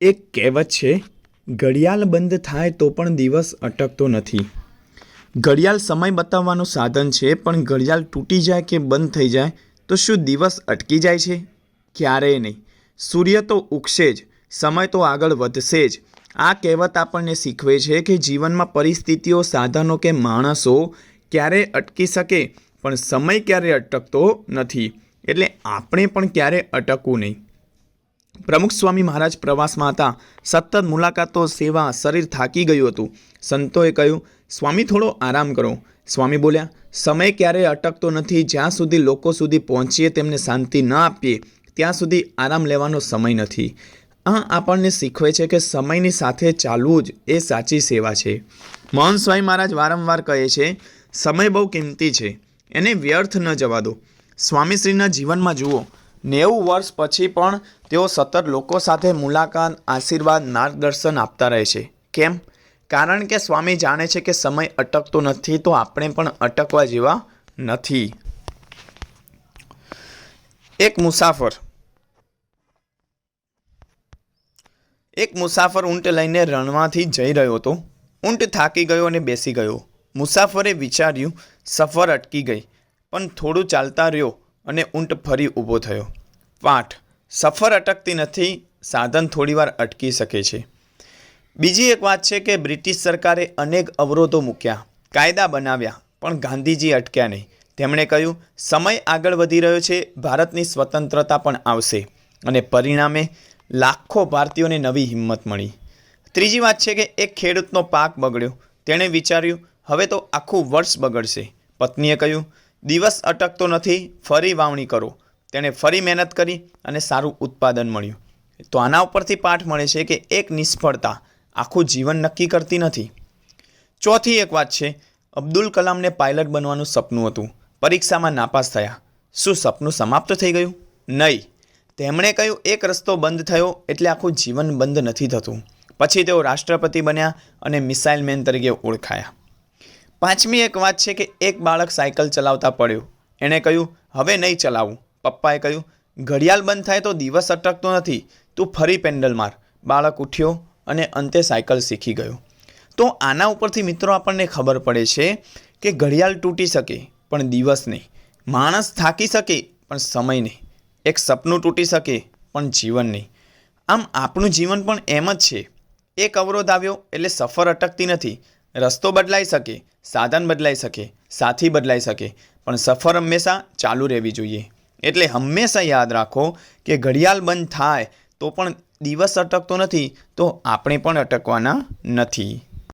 એક કહેવત છે, ઘડિયાળ બંધ થાય તો પણ દિવસ અટકતો નથી. ઘડિયાળ સમય બતાવવાનું સાધન છે, પણ ઘડિયાળ તૂટી જાય કે બંધ થઈ જાય, તો શું દિવસ અટકી જાય છે? ક્યારેય નહીં. સૂર્ય તો ઉગશે જ, સમય તો આગળ વધશે જ. આ કહેવત આપણને શીખવે છે કે જીવનમાં પરિસ્થિતિઓ, સાધનો કે માણસો ક્યારેય અટકી શકે, પણ સમય ક્યારે અટકતો નથી. એટલે આપણે પણ ક્યારેય અટકવું નહીં. પ્રમુખ સ્વામી મહારાજ પ્રવાસમાં હતા. સતત મુલાકાતો, સેવા, શરીર થાકી ગયું હતું. સંતોએ કહ્યું, સ્વામી, થોડો આરામ કરો. સ્વામી બોલ્યા, સમય ક્યારેય અટકતો નથી. જ્યાં સુધી લોકો સુધી પહોંચીએ, તેમને શાંતિ ન આપીએ, ત્યાં સુધી આરામ લેવાનો સમય નથી. આ આપણને શીખવે છે કે સમયની સાથે ચાલવું જ એ સાચી સેવા છે. મોહન સ્વામી મહારાજ વારંવાર કહે છે, સમય બહુ કિંમતી છે. એને વ્યર્થ ન જવા દો. સ્વામીશ્રીના જીવનમાં જુઓ નેવું વર્ષ પછી પણ તેઓ સતત લોકો સાથે મુલાકાત, આશીર્વાદ, માર્ગદર્શન આપતા રહે છે. કેમ? કારણ કે સ્વામી જાણે છે કે સમય અટકતો નથી તો આપણે પણ અટકવા જેવા નથી. એક મુસાફર. એક મુસાફર ઊંટ લઈને રણમાંથી જઈ રહ્યો હતો. ઊંટ થાકી ગયો અને બેસી ગયો. મુસાફરે વિચાર્યું, સફર અટકી ગઈ, પણ થોડું ચાલતા રહ્યો. અને ઊંટ ફરી ઊભો થયો. પાઠ સફર અટકતી નથી, સાધન થોડીવાર અટકી શકે છે. બીજી એક વાત છે કે બ્રિટિશ સરકારે અનેક અવરોધો મૂક્યા, કાયદા બનાવ્યા, પણ ગાંધીજી અટક્યા નહીં. તેમણે કહ્યું, સમય આગળ વધી રહ્યો છે, ભારતની સ્વતંત્રતા પણ આવશે. અને પરિણામે લાખો ભારતીયોને નવી હિંમત મળી. ત્રીજી વાત છે કે એક ખેડૂતનો પાક બગડ્યો. તેણે વિચાર્યું, હવે તો આખું વર્ષ બગડશે. પત્નીએ કહ્યું દિવસ અટકતો નથી, ફરી વાવણી કરો. તેણે ફરી મહેનત કરી અને સારું ઉત્પાદન મળ્યું. તો આના ઉપરથી પાઠ મળે છે કે એક નિષ્ફળતા આખું જીવન નક્કી કરતી નથી. ચોથી એક વાત છે, અબ્દુલ કલામને પાયલટ બનવાનું સપનું હતું. પરીક્ષામાં નાપાસ થયા. શું સપનું સમાપ્ત થઈ ગયું? નહીં. તેમણે કહ્યું, એક રસ્તો બંધ થયો એટલે આખું જીવન બંધ નથી થતું. પછી તેઓ રાષ્ટ્રપતિ બન્યા અને મિસાઇલ મેન તરીકે ઓળખાયા. પાંચમી એક વાત છે કે એક બાળક સાયકલ ચલાવતા પડ્યો. એણે કહ્યું, હવે નહીં ચલાવું. પપ્પાએ કહ્યું, ઘડિયાળ બંધ થાય તો દિવસ અટકતો નથી. તું ફરી પેન્ડલ માર. બાળક ઉઠ્યો અને અંતે સાયકલ શીખી ગયો. તો આના ઉપરથી મિત્રો આપણને ખબર પડે છે કે ઘડિયાળ તૂટી શકે, પણ દિવસ નહીં. માણસ થાકી શકે, પણ સમય નહીં. એક સપનું તૂટી શકે, પણ જીવન નહીં. આમ આપણું જીવન પણ એમ જ છે. એક અવરોધ આવ્યો એટલે સફર અટકતી નથી. રસ્તો બદલાઈ શકે, સાધન બદલાઈ શકે, સાથી બદલાઈ શકે, પણ સફર હંમેશા ચાલુ રહેવી જોઈએ. એટલે હંમેશા યાદ રાખો કે ઘડિયાળ બંધ થાય તો પણ દિવસ અટકતો નથી, તો આપણે પણ અટકવાના નથી.